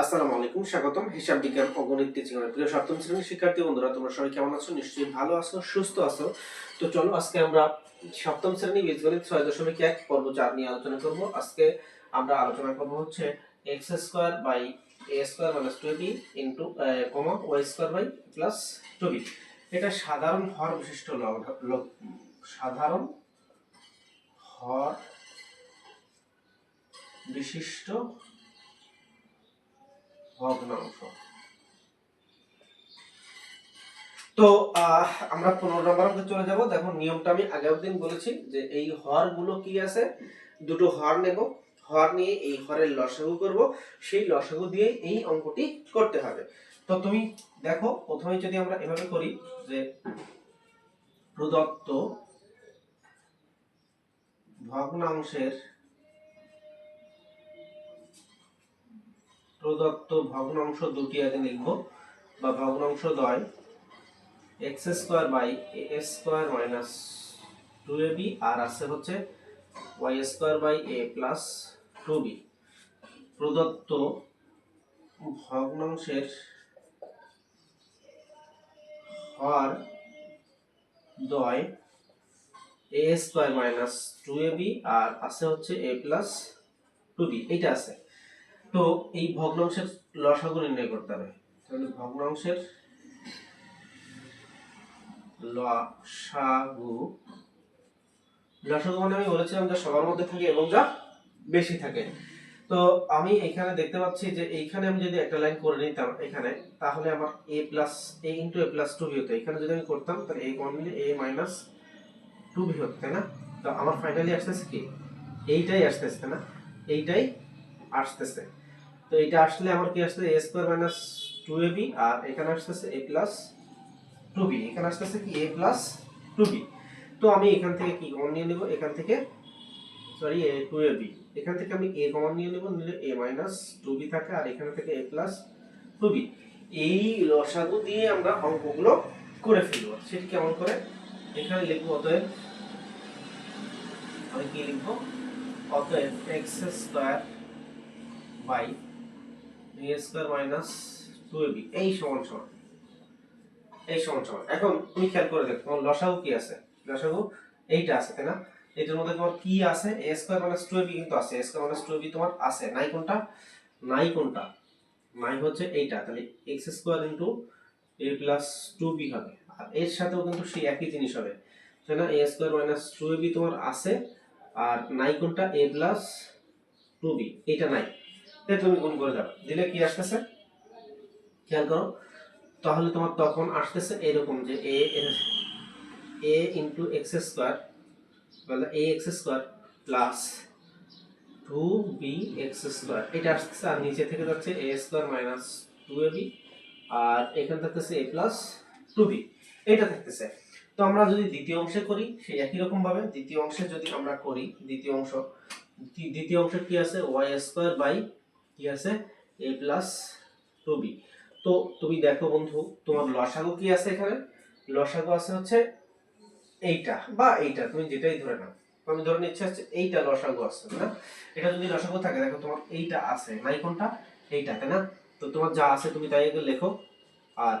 আসসালামু আলাইকুম, স্বাগতম। হিসাব বিজ্ঞান ও গণিত টিচিং এর প্রিয় সপ্তম শ্রেণির শিক্ষার্থী, বন্ধুরা, তোমরা সবাই কেমন আছো? নিশ্চয়ই ভালো আছো, সুস্থ আছো। তো চলো, আজকে আমরা সপ্তম শ্রেণি বীজগণিত ছয় দশমিক এক পর্ব চার নিয়ে আলোচনা করব। আজকে আমরা আলোচনা করব হচ্ছে x square by a square minus two b into comma y square by plus two এটা সাধারণ হর বিশিষ্ট লগ সাধারণ হর বিশিষ্ট ভগ্নাংশ তো আমরা পনেরো নম্বর অঙ্কে চলে যাব। দেখো, নিয়মটা আমি আগের দিন বলেছি যে এই হরগুলো কি আছে? দুটো হর নেব। হর নিয়ে এই হরের লসাগু করব। সেই লসাগু দিয়ে এই অঙ্কটি করতে হবে। তো তুমি দেখো প্রথমে যদি আমরা এভাবে করি যে প্রদত্ত ভগ্নাংশের প্রদত্ত ভগ্নাংশ দুটি আগে লিখব, বা ভগ্নাংশ দয় x square by a square minus two a b, আর আছে হচ্ছে y square by a plus two b. প্রদত্ত ভগ্নাংশের হর দয় a square minus two a b, আর আছে হচ্ছে এ প্লাস টু বি। এইটা আছে। তো এই ভগ্নাংশের লসাগু নির্ণয় করতে হবে। তাহলে ভগ্নাংশের লসাগু লসাগু মানে আমি বলেছিলাম যা সবার মধ্যে থাকে এবং যা বেশি থাকে। তো আমি এখানে দেখতে পাচ্ছি যে এইখানে আমি যদি একটা লাইন করে নিতাম এখানে, তাহলে আমার a plus a into a plus two b হতো। এখানে যদি আমি করতাম, তাহলে a common a minus two b হতো, তাই না? তো আমার ফাইনালি আসতেছে কি? এইটাই আসতেছে না? এইটাই আসতেছে। তো এটা আসলে আমার কি আসছে a square minus two a b আর এখানে আসতেছে এ প্লাস টু বি এখানে আসতেছে কি এ প্লাস টু বি তো আমি এখান থেকে কি কমন নিয়ে নেব? এখান থেকে sorry a two a b এখান থেকে আমি এ কমন নিয়ে নেব, নিলে এ মাইনাস টু বি থাকে, আর এখানে থেকে এ প্লাস টু বি এই লসাগু দিয়ে আমরা অঙ্কগুলো করে ফেলব। সেটি কেমন করে? এখানে লিখব অতএব, আমি কি লিখব? অতএব x square by a square minus two b এই সমান সমান, এই সমান সমান। এখন তুমি খেয়াল করে দেখো, তোমার লসাগু কি আছে? লসাগু এইটা আছে, তাই না? এটার মধ্যে তোমার কি আছে? A square minus two b কিন্তু আছে। A square minus two b তোমার আছে। নাই কোনটা? নাই কোনটা? নাই হচ্ছে এইটা। তাহলে x square into a plus two b হবে। আর এর সাথেও কিন্তু সেই একই জিনিস হবে। তাই না? A square minus two b তোমার আছে। আর নাই কোনটা? এ প্লাস টু বি এটা নাই। তুমি গুণ করে দাও দিলে কি আসতেছে? খেয়াল করো, তাহলে তোমার তখন আসতেছে এরকম যে a a into x square বলে a x square plus two b x square এটা আসতেছে আর নিচে থেকে যাচ্ছে a square minus two a b আর এখানে থাকতেছে এ প্লাস টু বি এটা থাকতেছে। তো আমরা যদি দ্বিতীয় অংশে করি, সেই একই রকম ভাবে দ্বিতীয় অংশে যদি আমরা করি, দ্বিতীয় অংশ দ্বি- দ্বিতীয় অংশে কি আছে? ওয়াই স্কোয়ার বাই কি আছে? এ প্লাস টু বি তো তুমি দেখো বন্ধু, তোমার লসাগু কি আছে এখানে? লসাগু আছে হচ্ছে এইটা বা এইটা, তুমি যেটাই ধরে নাও। আমি ধরে নিচ্ছি হচ্ছে এইটা লসাগু আছে না? এটা যদি লসাগু থাকে, দেখো তোমার এইটা আছে, নাই কোনটা? এইটা, তাই না? তো তোমার যা আছে তুমি তাই আগে লেখো আর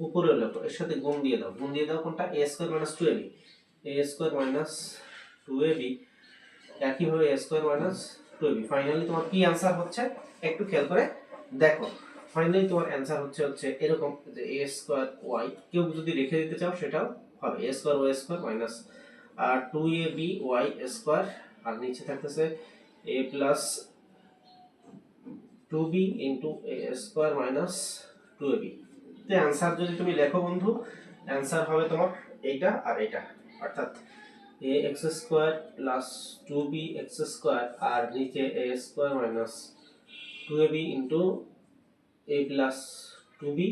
উপরে লেখো, এর সাথে গুণ দিয়ে দাও। গুণ দিয়ে দাও কোনটা? A square minus two a b a square minus two a b একইভাবে a square minus b finally তোমার কি অ্যান্সার হচ্ছে? একটু খেয়াল করে দেখো। ফাইনালি তোমার অ্যান্সার হচ্ছে হচ্ছে এরকম যে এ স্কোয়ার ওয়াই কেউ যদি রেখে দিতে চাও, সেটাও হবে। A square y square minus R two a b y square আর নিচে থাকতেছে a plus two b into a square minus two a b তো অ্যান্সার যদি তুমি লেখো বন্ধু অ্যান্সার হবে তোমার এইটা আর এইটা। অর্থাৎ a x square plus two b x square আর নিচে a square minus two a b into a plus two b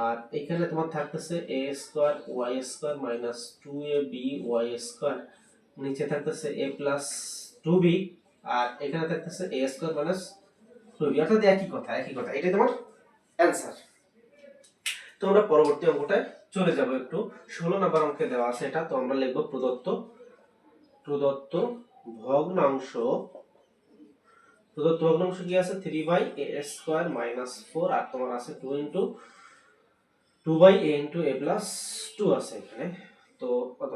আর এখানে তোমার থাকতেছে a square y square minus two a b y square নিচে থাকতেছে এ প্লাস টু বি আর এখানে থাকতেছে a square minus two b অর্থাৎ একই কথা একই কথা। এটাই তোমার অ্যান্সার তো আমরা পরবর্তী অঙ্কটায় চলে যাব একটু। ষোলো নাম্বার অঙ্কে দেওয়া আছে এটা, তো আমরা লিখব প্রদত্ত প্রদত্ত ভগ্নাংশ। প্রদত্ত ভগ্নাংশ কি আছে? Three by a square minus four আর তোমার আছে two into two by a into a plus two আছে এখানে। তো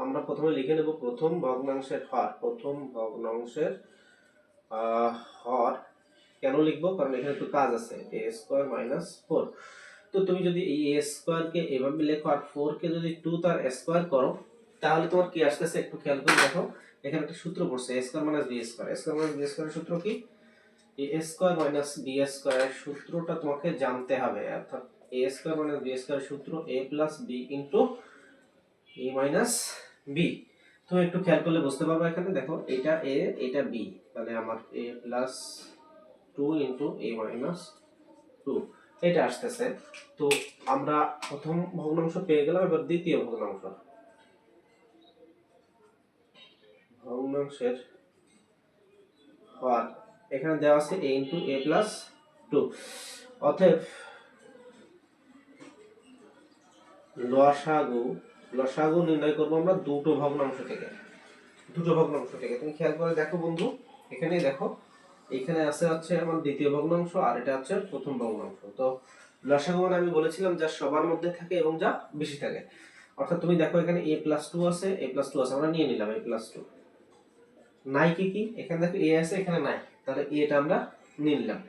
আমরা প্রথমে লিখে নেব প্রথম ভগ্নাংশের হর, প্রথম ভগ্নাংশের হর। কেন লিখব? কারণ এখানে একটু কাজ আছে এ স্কোয়ার মাইনাস ফোর তো তুমি যদি এই এ স্কোয়ারকে এভাবে লেখো আর ফোর কে যদি টু তার স্কোয়ার করো, তাহলে তোমার কি আসতেছে একটু খেয়াল করে দেখো। এখানে একটা সূত্র পড়ছে a square minus b square a square minus b স্কোয়ারের সূত্র কি? এ স্কোয়ার মাইনাস বি স্কোয়ারের সূত্রটা তোমাকে জানতে হবে, অর্থাৎ এ স্কোয়ার মাইনাস বি স্কোয়ারের সূত্র a plus b into a minus b তুমি একটু খেয়াল করলে বুঝতে পারবে এখানে, দেখো, এটা এ এটা বি তাহলে আমার a plus two into a minus two এটা আসতেছে। তো আমরা প্রথম ভগ্নাংশ পেয়ে গেলাম, এবার দ্বিতীয় ভগ্নাংশ। ভগ্নাংশের হর এখানে দেওয়া আছে a into a plus two অতএব লসাগু লসাগু নির্ণয় করব আমরা দুটো ভগ্নাংশ থেকে। দুটো ভগ্নাংশ থেকে। তুমি খেয়াল করে দেখো বন্ধু এখানে দেখো। এখানে আছে হচ্ছে আমার দ্বিতীয় ভগ্নাংশ, আর এটা হচ্ছে প্রথম ভগ্নাংশ। তো লসাগু মানে আমি বলেছিলাম যা সবার মধ্যে থাকে এবং যা বেশি থাকে। অর্থাৎ তুমি দেখো এখানে এ প্লাস টু আছে এ প্লাস টু আছে, আমরা নিয়ে নিলাম এ প্লাস টু নাই কি কি? এখানে দেখো এ আছে, এখানে নাই। তাহলে এটা আমরা নিয়ে নিলাম।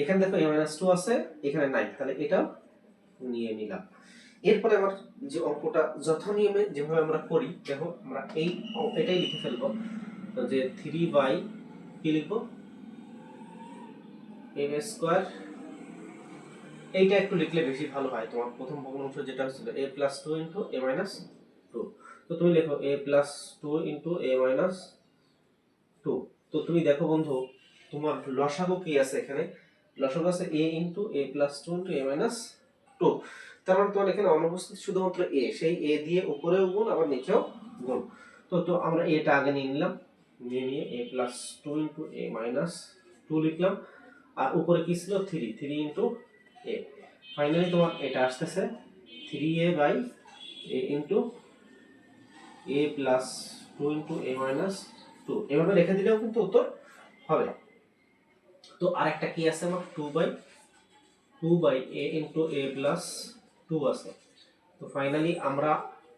এখানে দেখো এ মাইনাস টু আছে, এখানে নাই। তাহলে এটাও নিয়ে নিলাম। এরপরে আমার যে অঙ্কটা যথা নিয়মে যেভাবে আমরা করি, দেখো আমরা এই এটাই লিখে ফেলব। যে থ্রি বাই কি লিখব? এ স্কোয়ার এইটা একটু লিখলে বেশি ভালো হয়। তোমার প্রথম ভগ্নাংশ যেটা হচ্ছিল a plus two into a minus two তো তুমি লেখো a plus two into a minus two তো তুমি দেখো বন্ধু, তোমার লসাগু কি আছে এখানে? লসাগু আছে a into a plus two into a minus two তার মানে তোমার এখানে অনুপস্থিত শুধুমাত্র এ সেই এ দিয়ে উপরেও গুণ, আবার নিচেও গুণ। তো তো আমরা এটা আগে নিয়ে নিলাম, নিয়ে নিয়ে a plus two into a minus two লিখলাম। আর উপরে কি ছিল? Three three into a finally তোমার এটা আসতেছে three a by a into a plus two into a minus two এভাবে রেখে দিলেও কিন্তু উত্তর হবে। তো আরেকটা কি আছে আমার? Two by two by a into a plus two আছে। তো ফাইনালি আমরা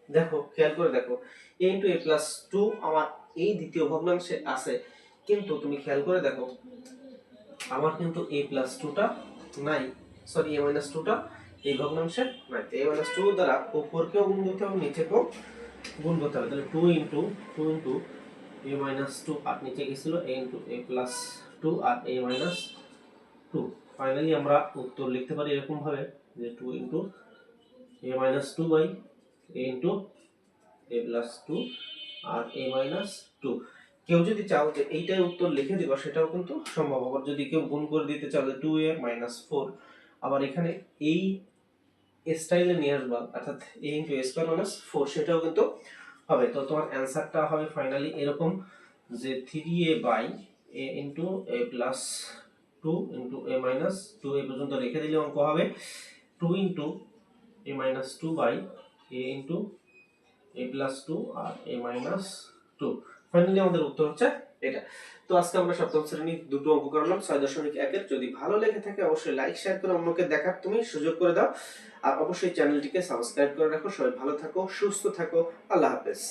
দেখো, খেয়াল করে দেখো a into a plus two আমার এই দ্বিতীয় ভগ্নাংশে আছে। কিন্তু তুমি খেয়াল করে দেখো আমার কিন্তু এ প্লাস টুটা নাই সরি এ মাইনাস টুটা এই ভগ্নাংশে নাই। এ মাইনাস টু দ্বারা উপরকেও গুণ করতে হবে, নিচেকেও গুণ করতে হবে। তাহলে two into two into a minus two আর নিচে গেছিল a into a plus two R A minus two finally আমরা উত্তর লিখতে পারি এরকম ভাবে যে two into a minus two by a into a plus two R A minus two কেউ যদি চাও যে এইটাই উত্তর লিখে দিবা, সেটাও কিন্তু সম্ভব। আবার যদি কেউ গুণ করে দিতে চাও যে টু এ মাইনাস ফোর আবার এখানে এই স্টাইলে নিয়ে আসবা, অর্থাৎ a into a square minus four সেটাও কিন্তু হবে। তো তোমার অ্যান্সারটা হবে ফাইনালি এরকম যে three a by a into a plus two into a minus two a পর্যন্ত রেখে দিলে অঙ্ক হবে two into a minus two by a into a plus two R A minus two finally আমাদের উত্তর হচ্ছে এটা। তো আজকে আমরা সপ্তম শ্রেণির দুটো অঙ্ক করলাম, ছয় দশমিক একের। যদি ভালো লেগে থাকে, অবশ্যই লাইক শেয়ার করে অন্যকে দেখার তুমি সুযোগ করে দাও। আর অবশ্যই চ্যানেলটিকে সাবস্ক্রাইব করে রাখো। সবাই ভালো থাকো, সুস্থ থাকো। আল্লাহ হাফেজ।